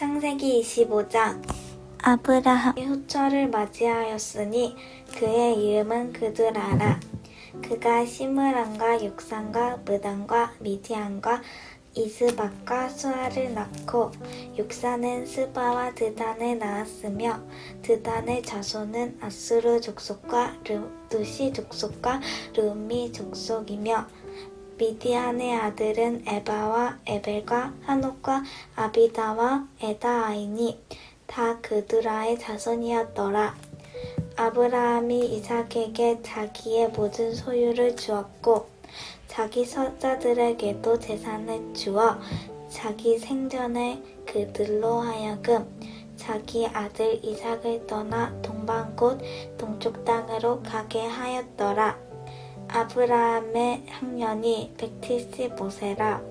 창세기 25장 아브라함이 후처를 맞이하였으니 그의 이름은 그드라라. 그가 시므란과 육산과 무단과 미디안과 이스박과 수아를 낳고 육산은 스바와 드단을 낳았으며 드단의 자손은 아수르 족속과 루시 족속과 룸미 족속이며 미디안의 아들은 에바와 에벨과 한옥과 아비다와 에다아이니 다 그드라의 자손이었더라. 아브라함이 이삭에게 자기의 모든 소유를 주었고 자기 서자들에게도 재산을 주어 자기 생전에 그들로 하여금 자기 아들 이삭을 떠나 동방 곳 동쪽 땅으로 가게 하였더라. 아브라함의 학년이 175세라.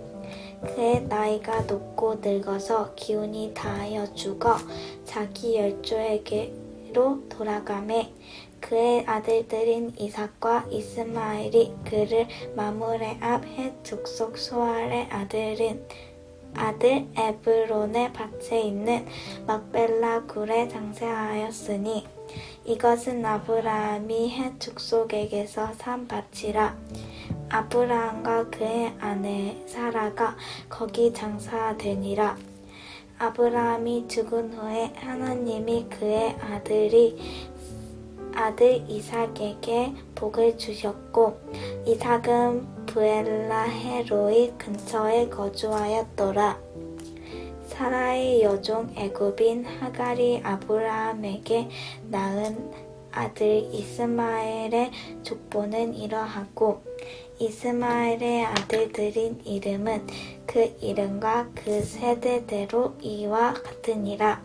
그의 나이가 높고 늙어서 기운이 다하여 죽어 자기 열조에게로 돌아가매 그의 아들들인 이삭과 이스마엘이 그를 마무레 앞 헷 족속 소알의 아들인 아들 에브론의 밭에 있는 막벨라 굴에 장세하였으니 이것은 아브라함이 헷 족속에게서 산 밭이라. 아브라함과 그의 아내 사라가 거기 장사되니라. 아브라함이 죽은 후에 하나님이 그의 아들이 아들 이삭에게 복을 주셨고 이삭은 부엘라헤로이 근처에 거주하였더라. 사라의 여종 애굽인 하갈이 아브라함에게 낳은 아들 이스마엘의 족보는 이러하고 이스마엘의 아들들인 이름은 그 이름과 그 세대대로 이와 같으니라.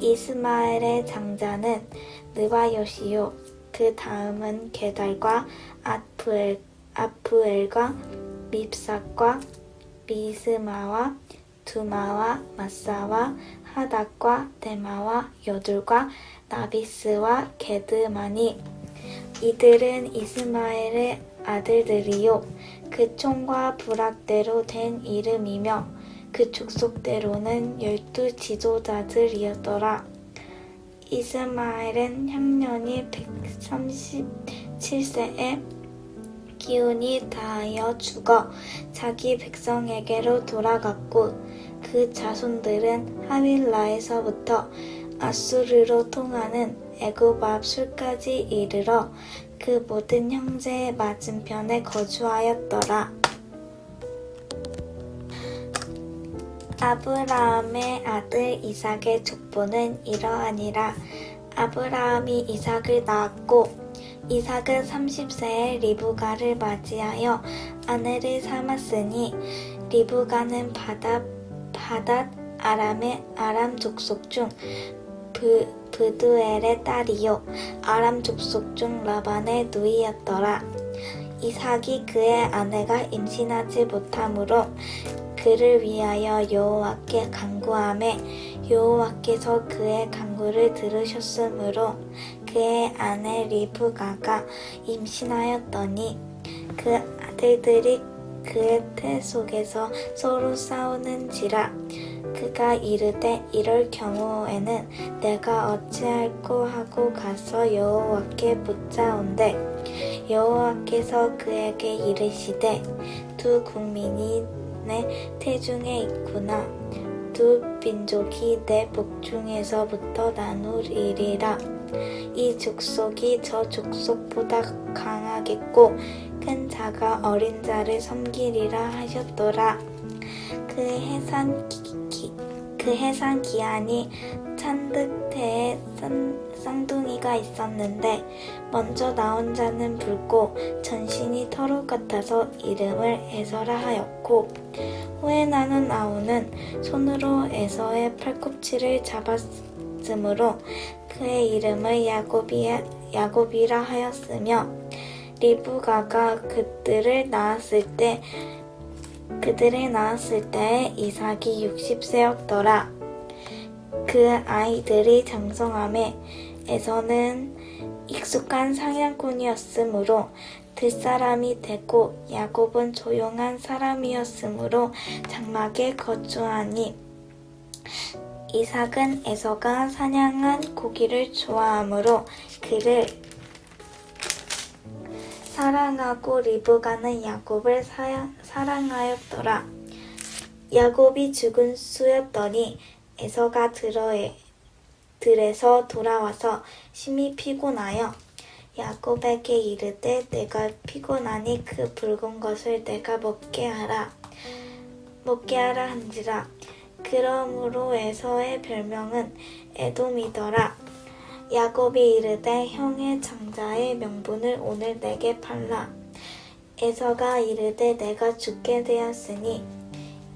이스마엘의 장자는 느바요시요. 그 다음은 게달과 아프엘, 아프엘과 밉삭과 미스마와 두마와 마사와 하닥과 데마와 여둘과 나비스와 게드마니 이들은 이스마엘의 아들들이요 그 총과 부락대로 된 이름이며 그 족속대로는 열두 지도자들이었더라. 이스마엘은 향년이 137세에 기운이 다하여 죽어 자기 백성에게로 돌아갔고 그 자손들은 하윌라에서부터 아수르로 통하는 애굽 앞 술까지 이르러 그 모든 형제의 맞은편에 거주하였더라. 아브라함의 아들 이삭의 족보는 이러하니라. 아브라함이 이삭을 낳았고 이삭은 30세에 리브가를 맞이하여 아내를 삼았으니 리브가는 바닷 바닷 아람의 아람 족속 중 브, 브두엘의 딸이요 아람 족속 중 라반의 누이였더라. 이삭이 그의 아내가 임신하지 못하므로 그를 위하여 여호와께 간구함에 여호와께서 그의 간구를 들으셨으므로 그의 아내 리브가가 임신하였더니 그 아들들이 그의 태 속에서 서로 싸우는지라 그가 이르되 이럴 경우에는 내가 어찌할꼬 하고 가서 여호와께 묻자온대. 여호와께서 그에게 이르시되 두 국민이 내 태중에 있구나 두 민족이 내 복중에서부터 나누리라 이 족속이 저 족속보다 강하겠고 큰 자가 어린 자를 섬기리라 하셨더라. 그 해산 기, 기, 그 해산 기한이 찬득태에 쌍둥이가 있었는데 먼저 나온 자는 붉고 전신이 털옷 같아서 이름을 에서라 하였고 후에 나는 아우는 손으로 에서의 팔꿈치를 잡았으므로 그의 이름을 야곱이, 야곱이라 하였으며 리브가가 그들을 낳았을 때 그들을 낳았을 때 이삭이 60세였더라. 그 아이들이 장성함에 에서는 익숙한 사냥꾼이었으므로 들사람이 되고 야곱은 조용한 사람이었으므로 장막에 거주하니 이삭은 에서가 사냥한 고기를 좋아하므로 그를 사랑하고 리브가는 야곱을 사, 사랑하였더라. 야곱이 죽은 수였더니 에서가 들어에, 들에서 돌아와서 심히 피곤하여 야곱에게 이르되 내가 피곤하니 그 붉은 것을 내가 먹게 하라. 먹게 하라 한지라. 그러므로 에서의 별명은 에돔이더라. 야곱이 이르되 형의 장자의 명분을 오늘 내게 팔라. 에서가 이르되 내가 죽게 되었으니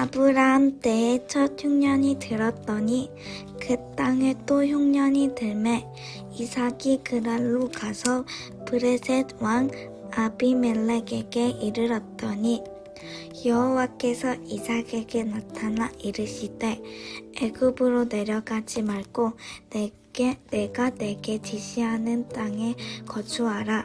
아브라함 때에 첫 흉년이 들었더니 그 땅에 또 흉년이 들매 이삭이 그랄로 가서 브레셋 왕 아비멜렉에게 이르렀더니 여호와께서 이삭에게 나타나 이르시되 애굽으로 내려가지 말고 내게 내가 내게 지시하는 땅에 거주하라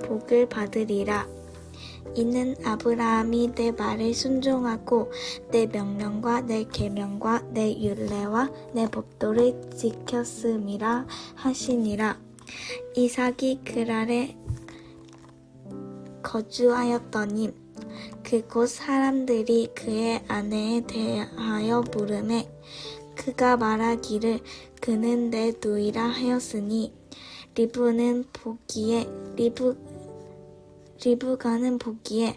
복을 받으리라. 이는 아브라함이 내 말을 순종하고 내 명령과 내 계명과 내 율례와 내 법도를 지켰음이라 하시니라. 이삭이 그랄에 거주하였더니 그곳 사람들이 그의 아내에 대하여 물음에 그가 말하기를 그는 내 누이라 하였으니 리브는 보기에 리브 리브가는 보기에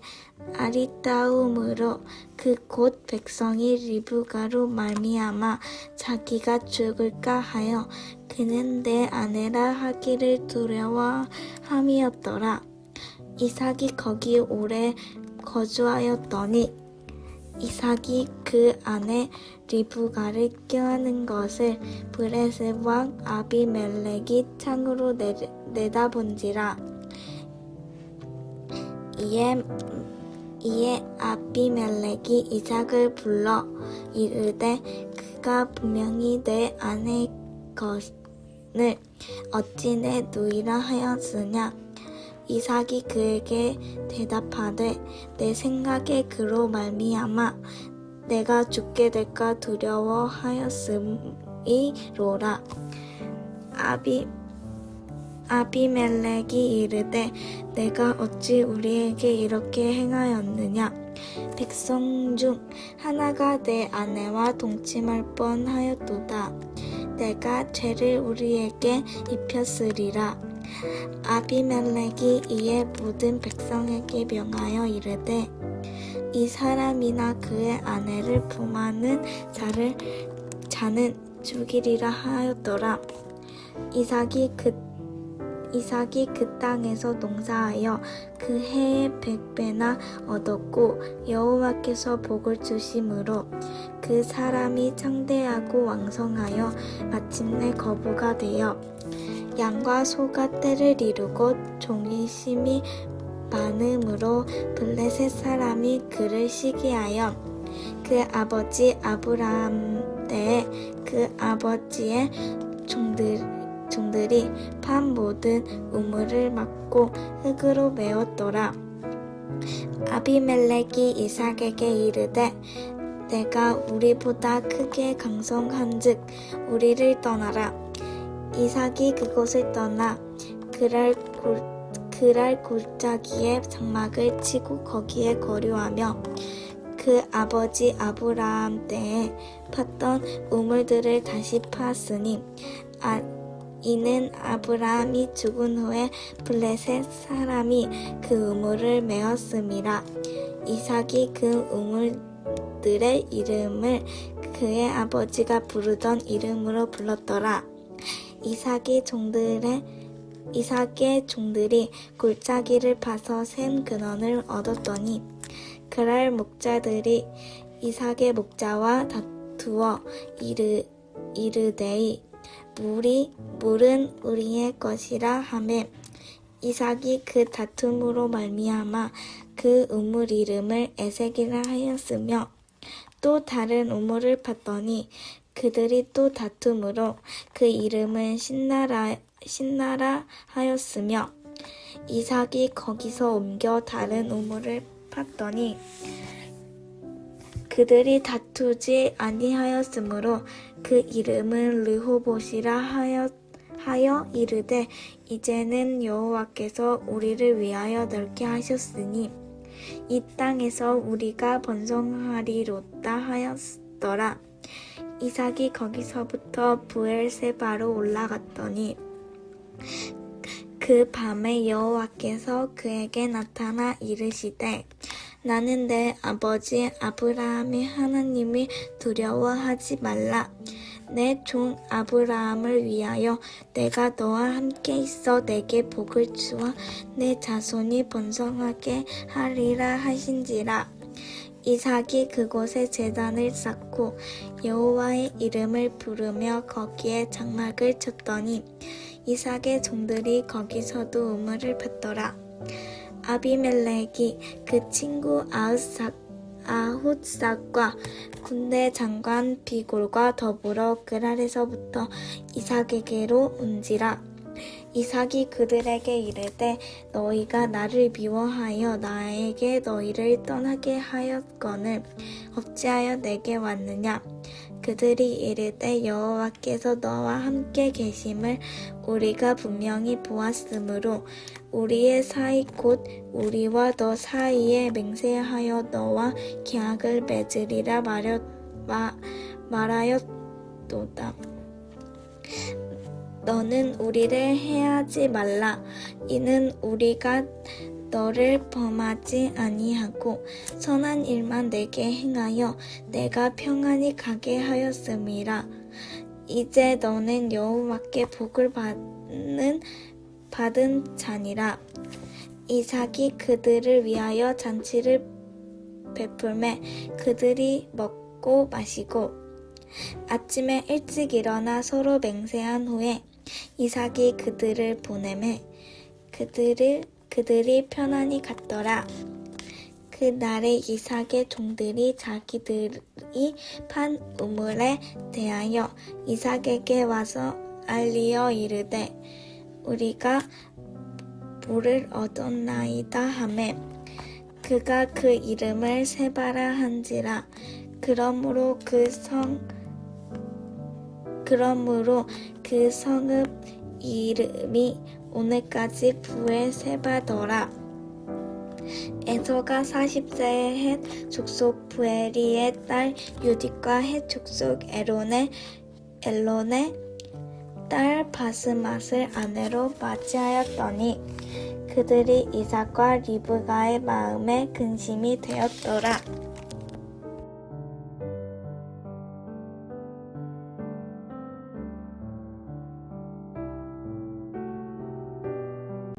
아리따움으로 그 곧 백성이 리브가로 말미암아 자기가 죽을까 하여 그는 내 아내라 하기를 두려워함이었더라. 이삭이 거기 오래 거주하였더니 이삭이 그 아내 리브가를 껴안은 것을 브레셋 왕 아비멜렉이 창으로 내, 내다본지라. 이에 이에 아비멜렉이 이삭을 불러 이르되 그가 분명히 내 아내 것을 어찌 내 누이라 하였으냐 이삭이 그에게 대답하되 내 생각에 그로 말미암아 내가 죽게 될까 두려워하였음이로라. 아비 아비멜렉이 이르되 내가 어찌 우리에게 이렇게 행하였느냐? 백성 중 하나가 내 아내와 동침할 뻔하였도다. 내가 죄를 우리에게 입혔으리라 아비멜렉이 이에 모든 백성에게 명하여 이르되 이 사람이나 그의 아내를 품하는 자를 자는 죽이리라 하였더라. 이삭이 그 이삭이 그 땅에서 농사하여 그 해에 백배나 얻었고 여호와께서 복을 주심으로 그 사람이 창대하고 왕성하여 마침내 거부가 되어 양과 소가 때를 이루고 종이 심이 많음으로 블레셋 사람이 그를 시기하여 그 아버지 아브라함 때에 그 아버지의 종들, 종들이 판 모든 우물을 막고 흙으로 메웠더라. 아비멜렉이 이삭에게 이르되 내가 우리보다 크게 강성한즉 우리를 떠나라. 이삭이 그곳을 떠나 그랄 골, 그랄 골짜기에 장막을 치고 거기에 거류하며 그그 아버지 아브라함 때에 팠던 우물들을 다시 파았으니 아, 이는 아브라함이 죽은 후에 블레셋 사람이 그 우물을 메었음이라 이삭이 그 우물들의 이름을 그의 아버지가 부르던 이름으로 불렀더라 이삭이 종들의 이삭의 종들이 골짜기를 파서 샘 근원을 얻었더니 그랄 목자들이 이삭의 목자와 다투어 이르 이르되이 물이 물은 우리의 것이라 하매 이삭이 그 다툼으로 말미암아 그 우물 이름을 에색이라 하였으며 또 다른 우물을 팠더니 그들이 또 다툼으로 그 이름은 신나라 신나라 하였으며 이삭이 거기서 옮겨 다른 우물을 팠더니 그들이 다투지 아니하였으므로 그 이름은 르호봇이라 하여 하여 이르되 이제는 여호와께서 우리를 위하여 넓게 하셨으니 이 땅에서 우리가 번성하리로다 하였더라. 이삭이 거기서부터 부엘세바로 올라갔더니 그 밤에 여호와께서 그에게 나타나 이르시되 나는 내 아버지 아브라함의 하나님이 두려워하지 말라. 내 종 아브라함을 위하여 내가 너와 함께 있어 내게 복을 주어 내 자손이 번성하게 하리라 하신지라. 이삭이 그곳에 제단을 쌓고 여호와의 이름을 부르며 거기에 장막을 쳤더니 이삭의 종들이 거기서도 우물을 팠더라. 아비멜렉이 그 친구 아흐삭, 아훗삭과 군대 장관 비골과 더불어 그랄에서부터 이삭에게로 온지라. 이삭이 그들에게 이르되 너희가 나를 미워하여 나에게 너희를 떠나게 하였거늘 어찌하여 내게 왔느냐 그들이 이르되 여호와께서 너와 함께 계심을 우리가 분명히 보았으므로 우리의 사이 곧 우리와 너 사이에 맹세하여 너와 계약을 맺으리라 말여, 마, 말하였도다. 너는 우리를 해하지 말라. 이는 우리가 너를 범하지 아니하고 선한 일만 내게 행하여 내가 평안히 가게 하였음이라. 이제 너는 여호와께 복을 받는 받은 자니라. 이삭이 그들을 위하여 잔치를 베풀매 그들이 먹고 마시고 아침에 일찍 일어나 서로 맹세한 후에 이삭이 그들을 보내매 그들을 그들이 편안히 갔더라. 그 날에 이삭의 종들이 자기들이 판 우물에 대하여 이삭에게 와서 알리어 이르되 우리가 물을 얻었나이다 하매 그가 그 이름을 세바라 한지라 그러므로 그 성 그러므로 그 성읍 이름이 오늘까지 부의 세바더라. 에서가 40세의 헷 족속 부에리의 딸 유딕과 헷 족속 에론의 엘론의 딸 바스맛을 아내로 맞이하였더니 그들이 이삭과 리브가의 마음에 근심이 되었더라.